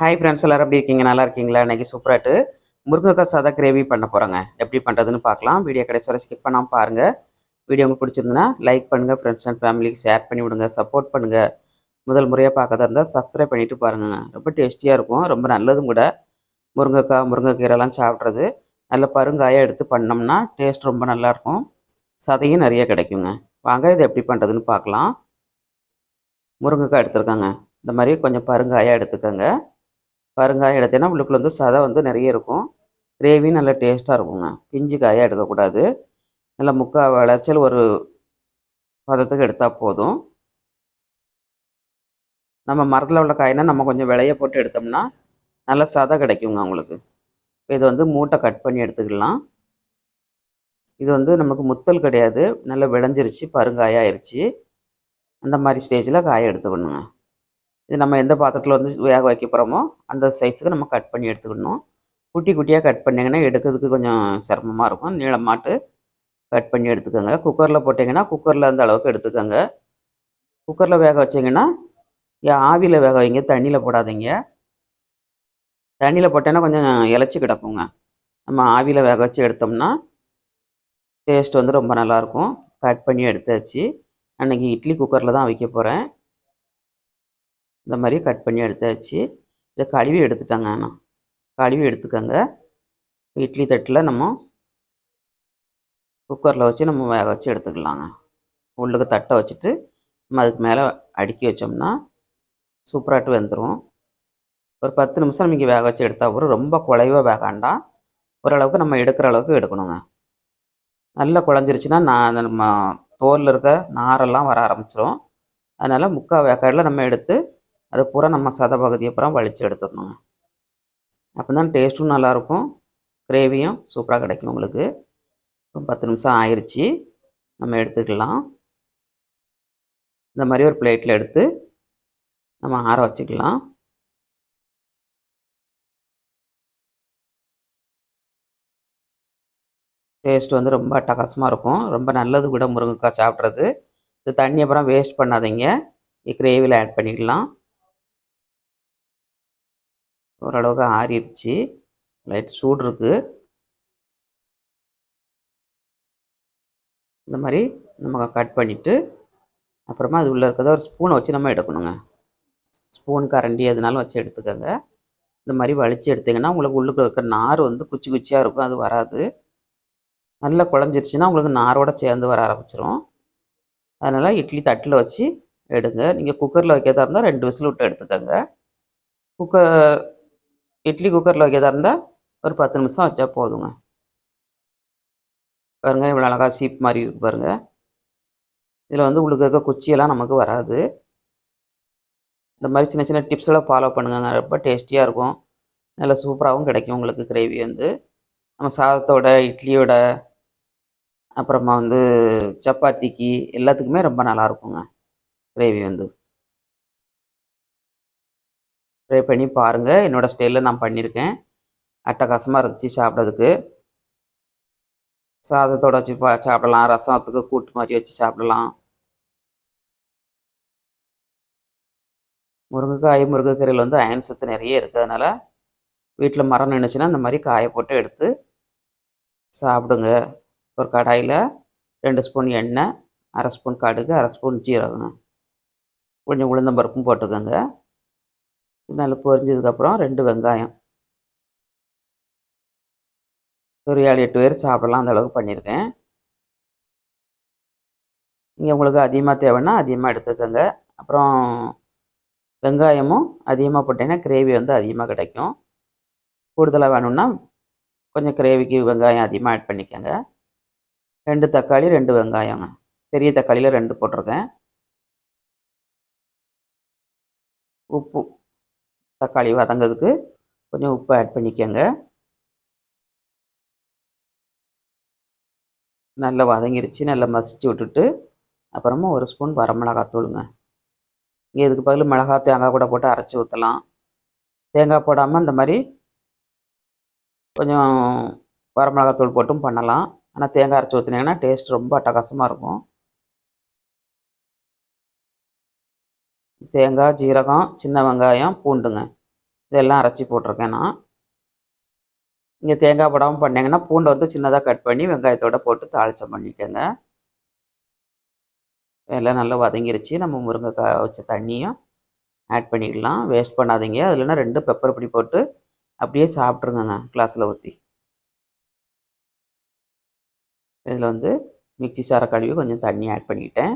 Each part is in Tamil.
ஹாய் ஃப்ரெண்ட்ஸ் எல்லாரும் எப்படி இருக்கீங்க? நல்லா இருக்கீங்களா? இன்றைக்கி சூப்பராட்டு முருங்கைக்காய் சாதா கிரேவி பண்ண போகிறோங்க எப்படி பண்ணுறதுன்னு பார்க்கலாம். வீடியோ கடைசி வரை ஸ்கிப் பண்ணாமல் பாருங்கள் வீடியோ உங்களுக்கு பிடிச்சிருந்துன்னா லைக் பண்ணுங்கள் ஃப்ரெண்ட்ஸ் அண்ட் ஃபேமிலிக்கு ஷேர் பண்ணி விடுங்க சப்போர்ட் பண்ணுங்கள் முதல் முறையாக பார்க்கறதா இருந்தால் சப்ஸ்கிரைப் பண்ணிவிட்டு பாருங்கள் ரொம்ப டேஸ்டியாக இருக்கும். ரொம்ப நல்லதும் கூட. முருங்கைக்காய் முருங்கைக்கீரைலாம் சாப்பிட்றது. நல்ல பருங்காயாக எடுத்து பண்ணோம்னா டேஸ்ட் ரொம்ப நல்லாயிருக்கும் சதையும் நிறைய கிடைக்குங்க. வாங்க இது எப்படி பண்ணுறதுன்னு பார்க்கலாம். முருங்கைக்காய் எடுத்துருக்காங்க. இந்த மாதிரி கொஞ்சம் பருங்காயாக எடுத்துக்கோங்க. பருங்காயம் எடுத்தேன்னா உள்ளுக்குள்ள வந்து சதை வந்து நிறைய இருக்கும். கிரேவியும் நல்லா டேஸ்ட்டாக இருக்குங்க. பிஞ்சு காயாக எடுக்கக்கூடாது. நல்லா முக்கால் விளைச்சல் ஒரு பதத்துக்கு எடுத்தால் போதும். நம்ம மரத்தில் உள்ள காயினா நம்ம கொஞ்சம் விளைய போட்டு எடுத்தோம்னா நல்ல சதை கிடைக்குங்க உங்களுக்கு இது வந்து மூட்டை கட் பண்ணி எடுத்துக்கலாம். இது வந்து நமக்கு முத்தல் கிடையாது. நல்லா விளைஞ்சிருச்சு பருங்காயாயிருச்சு அந்த மாதிரி ஸ்டேஜில் காய எடுத்துக்கணுங்க. இது நம்ம எந்த பாத்திரத்தில் வந்து வேக வைக்க போகிறோமோ அந்த சைஸுக்கு நம்ம கட் பண்ணி எடுத்துக்கணும். குட்டி குட்டியாக கட் பண்ணிங்கன்னா எடுக்கிறதுக்கு கொஞ்சம் சிரமமாக இருக்கும். நீளமாட்டு கட் பண்ணி எடுத்துக்கோங்க. குக்கரில் போட்டிங்கன்னா குக்கரில் அந்த அளவுக்கு எடுத்துக்கோங்க. குக்கரில் வேக வச்சிங்கன்னா ஆவியில் வேக வைங்க. தண்ணியில் போடாதீங்க. தண்ணியில் போட்டேன்னா கொஞ்சம் இலச்சி கிடக்குங்க. நம்ம ஆவியில் வேக வச்சு எடுத்தோம்னா டேஸ்ட் வந்து ரொம்ப நல்லாயிருக்கும் கட் பண்ணி எடுத்தாச்சு. அன்றைக்கி இட்லி குக்கரில் தான் வைக்க போகிறேன் இந்த மாதிரி கட் பண்ணி எடுத்தாச்சு. இதை கழுவி எடுத்துட்டாங்க நான். கழுவி எடுத்துக்கோங்க. இட்லி தட்டில் நம்ம குக்கரில் வச்சு நம்ம வேக வச்சு எடுத்துக்கலாங்க. உள்ளுக்கு தட்டை வச்சுட்டு நம்ம அதுக்கு மேலே அடுக்கி வச்சோம்னா சூப்பராட்டு வெந்துடும் ஒரு பத்து நிமிஷம் நம்ம இங்கே வேக வச்சு எடுத்தால் கூட ரொம்ப குலைவாக வேகாண்டாம் ஓரளவுக்கு நம்ம எடுக்கிற அளவுக்கு எடுக்கணுங்க. நல்லா குழஞ்சிருச்சுன்னா நான் நம்ம தோலில் இருக்க நாரெல்லாம் வர ஆரம்பிச்சிடும் அதனால் முக்கால் வேக்காடில் நம்ம எடுத்து அதை பூரா நம்ம சத பகுதியை பூரா வலித்து எடுத்துடணுங்க அப்போ தான் டேஸ்ட்டும் நல்லாயிருக்கும். கிரேவியும் சூப்பராக கிடைக்கும் உங்களுக்கு. இப்போ பத்து நிமிஷம் ஆயிடுச்சு நம்ம எடுத்துக்கலாம். இந்த மாதிரி ஒரு பிளேட்டில் எடுத்து நம்ம ஆற வச்சுக்கலாம். டேஸ்ட் வந்து ரொம்ப அட்டகாசமாக இருக்கும். ரொம்ப நல்லது கூட முருங்கைக்காய் சாப்பிட்றது. இது தண்ணி அப்புறம் வேஸ்ட் பண்ணாதீங்க. கிரேவியில் ஆட் பண்ணிக்கலாம். ஓரளவுக்கு ஆறிடுச்சு. லைட் சூடு இருக்குது இந்த மாதிரி நம்ம கட் பண்ணிவிட்டு அப்புறமா அது உள்ளே இருக்கிறத ஒரு ஸ்பூனை வச்சு நம்ம எடுக்கணுங்க. ஸ்பூன் கரண்டி எதுனாலும் வச்சு எடுத்துக்கோங்க. இந்த மாதிரி வலித்து எடுத்திங்கன்னா உங்களுக்கு உள்ளுக்கு இருக்கிற நார் வந்து குச்சி குச்சியாக இருக்கும் அது வராது. நல்லா குழஞ்சிருச்சுன்னா உங்களுக்கு நாரோட சேர்ந்து வர ஆரம்பிச்சிரும். அதனால் இட்லி தட்டில் வச்சு எடுங்க. நீங்கள் குக்கரில் வைக்கிறதா இருந்தால் ரெண்டு விசில் விட்டு எடுத்துக்கோங்க. குக்கர் இட்லி குக்கரில் வைக்கிறதா இருந்தால் ஒரு பத்து நிமிஷம் வச்சா போதுங்க. பாருங்கள் இவ்வளோ அழகாக சீப் மாதிரி இருக்கு பாருங்கள் இதில் வந்து உங்களுக்கு இருக்க குச்சியெல்லாம் நமக்கு வராது. இந்த மாதிரி சின்ன சின்ன டிப்ஸ்லாம் ஃபாலோ பண்ணுங்க ரொம்ப டேஸ்டியாக இருக்கும். நல்லா சூப்பராகவும் கிடைக்கும் உங்களுக்கு கிரேவி வந்து. நம்ம சாதத்தோட இட்லியோட அப்புறமா வந்து சப்பாத்திக்கு எல்லாத்துக்குமே ரொம்ப நல்லா இருக்குங்க கிரேவி வந்து. ட்ரை பண்ணி பாருங்கள் என்னோடய ஸ்டைலில் நான் பண்ணியிருக்கேன் அட்டகாசமாக இருந்துச்சு சாப்பிட்றதுக்கு. சாதத்தோட வச்சு பா சாப்பிடலாம். ரசத்துக்கு கூட்டு மாதிரி வச்சு சாப்பிடலாம். முருங்கைக்காய் முருங்கைக்கீரையில் வந்து அயன் சத்து நிறைய இருக்கிறதுனால வீட்டில் மரம் நின்றுச்சுன்னா இந்த மாதிரி காயை போட்டு எடுத்து சாப்பிடுங்க. ஒரு கடாயில் ரெண்டு ஸ்பூன் எண்ணெய் அரை ஸ்பூன் கடுகு அரை ஸ்பூன் ஜீரகம். கொஞ்சம் உளுந்தம்பருப்பும் போட்டுக்கோங்க. நல்லா பொரிஞ்சதுக்கப்புறம் ரெண்டு வெங்காயம். ஒரு ஏழு எட்டு பேர் சாப்பிடலாம் அந்த அளவுக்கு பண்ணியிருக்கேன். இங்கே உங்களுக்கு அதிகமாக தேவைன்னா அதிகமாக எடுத்துக்கோங்க. அப்புறம் வெங்காயமும் அதிகமாக போட்டிங்கன்னா கிரேவி வந்து அதிகமாக கிடைக்கும். கூடுதலாக வேணும்னா கொஞ்சம் கிரேவிக்கு வெங்காயம் அதிகமாக ஆட் பண்ணிக்கோங்க. ரெண்டு தக்காளி ரெண்டு வெங்காயங்க பெரிய தக்காளியில் ரெண்டு போட்டிருக்கேன். உப்பு. தக்காளி வதங்கிறதுக்கு கொஞ்சம் உப்பு ஆட் பண்ணிக்கோங்க. நல்லா வதங்கிருச்சு நல்லா மசிச்சு விட்டுட்டு அப்புறமா ஒரு ஸ்பூன் வரமிளகாத்தூளுங்க இங்கே இதுக்கு பதில் மிளகா தேங்காய் கூட போட்டு அரைச்சி ஊற்றலாம் தேங்காய் போடாமல் இந்த மாதிரி கொஞ்சம் வரமிளகாத்தூள் போட்டும் பண்ணலாம். ஆனால் தேங்காய் அரைச்சி ஊற்றினீங்கன்னா டேஸ்ட் ரொம்ப அட்டகாசமாக இருக்கும். தேங்காய் ஜீரகம் சின்ன வெங்காயம் பூண்டுங்க. இதெல்லாம் அரைச்சி போட்டிருக்கேன் நான். நீங்கள் தேங்காய் போடாமல் பண்ணிங்கன்னா பூண்டை வந்து சின்னதாக கட் பண்ணி வெங்காயத்தோடு போட்டு தாளிச்சம் பண்ணிக்கோங்க. எல்லாம் நல்லா வதங்கிருச்சு. நம்ம முருங்கைக்காய் வச்ச தண்ணியும் ஆட் பண்ணிக்கலாம். வேஸ்ட் பண்ணாதீங்க. அதுலனா ரெண்டு பெப்பர் பொடி போட்டு அப்படியே சாப்பிட்ருங்கங்க கிளாஸில் ஊற்றி இதில் வந்து மிக்சி சார கழுவி கொஞ்சம் தண்ணி ஆட் பண்ணிக்கிட்டேன்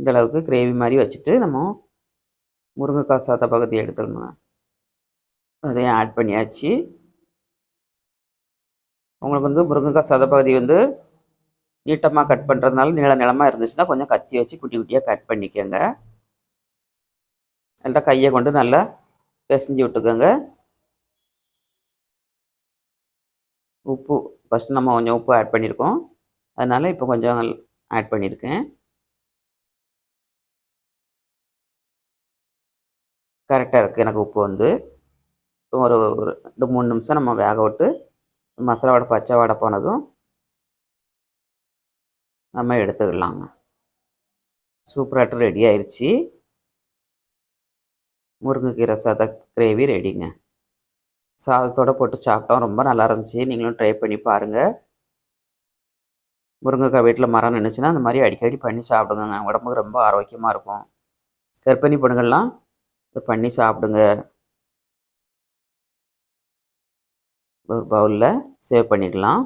இந்தளவுக்கு கிரேவி மாதிரி வச்சுட்டு நம்ம முருங்கைக்காய் சாத்த பகுதி எடுத்துடணும் அதையும் ஆட் பண்ணியாச்சு. உங்களுக்கு வந்து முருங்கைக்காய் சத பகுதி வந்து நீட்டமாக கட் பண்ணுறதுனால நீள நிலமாக இருந்துச்சுன்னா கொஞ்சம் கத்தி வச்சு குட்டி குட்டியாக கட் பண்ணிக்கோங்க. நல்லா கையை கொண்டு நல்லா பிசைஞ்சு விட்டுக்கோங்க. உப்பு ஃபஸ்ட்டு நம்ம கொஞ்சம் உப்பு ஆட் பண்ணியிருக்கோம் அதனால் இப்போ கொஞ்சம் ஆட் பண்ணியிருக்கேன் கரெக்டாக இருக்குது எனக்கு உப்பு வந்து ஒரு ஒரு ரெண்டு மூணு நிமிஷம் நம்ம வேக விட்டு மசாலா வடை பச்சை வடை போனதும் நம்ம எடுத்துக்கலாங்க. சூப்பராட்டு ரெடி ஆயிடுச்சு முருங்கைக்கீரை சாத கிரேவி ரெடிங்க சாதத்தோடு போட்டு சாப்பிட்டோம். ரொம்ப நல்லா இருந்துச்சு. நீங்களும் ட்ரை பண்ணி பாருங்கள் முருங்கைக்காய் வீட்டில் மரம் நினச்சின்னா அந்த மாதிரி அடிக்கடி பண்ணி சாப்பிடுங்க உடம்புக்கு ரொம்ப ஆரோக்கியமாக இருக்கும். கர்ப்பிணி பொண்ணுங்கள்லாம் பண்ணி சாப்பிடுங்க. ஒரு பவுலில் சேவ் பண்ணிக்கலாம்.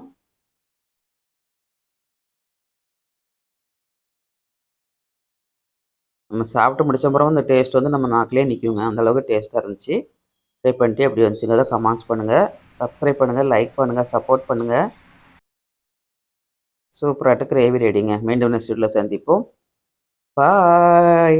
நம்ம சாப்பிட்டு முடிச்ச அப்புறம் அந்த டேஸ்ட் வந்து நம்ம நாக்கிலே நிற்குங்க அந்தளவுக்கு டேஸ்ட்டாக இருந்துச்சு. ட்ரை பண்ணிட்டு எப்படி வந்துச்சுங்க கமெண்ட்ஸ் பண்ணுங்கள் சப்ஸ்கிரைப் பண்ணுங்கள் லைக் பண்ணுங்கள் சப்போர்ட் பண்ணுங்கள் சூப்பராகிட்டு கிரேவி ரெடிங்க மீண்டும் நெக்ஸ்ட் வீட்டில் சந்திப்போம். பாய்